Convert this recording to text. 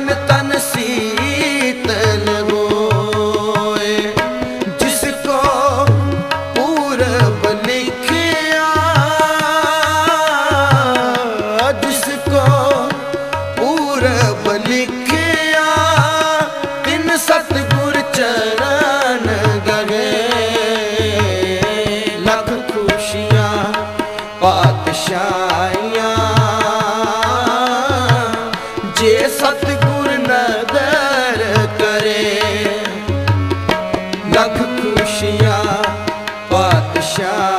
ਮੇਰਾ ਤਨ ਸੀਤਲ ਹੋਏ ਜਿਸ ਕੋ ਪੂਰਬ ਲਿਖਿਆ, ਜਿਸ ਕੋ ਪੂਰਬ ਲਿਖਿਆ, ਤਿਨ ਸਤਿਗੁਰ ਚਰਨ ਗਏ ਲੱਖ ਖੁਸ਼ੀਆਂ, ਪਾਤਸ਼ਾਹੀਆਂ, ਜੇ ਸਤਿ ਨਦਰ ਕਰੇ। ਲੱਖ ਖੁਸ਼ੀਆਂ ਪਾਤਸ਼ਾਹ।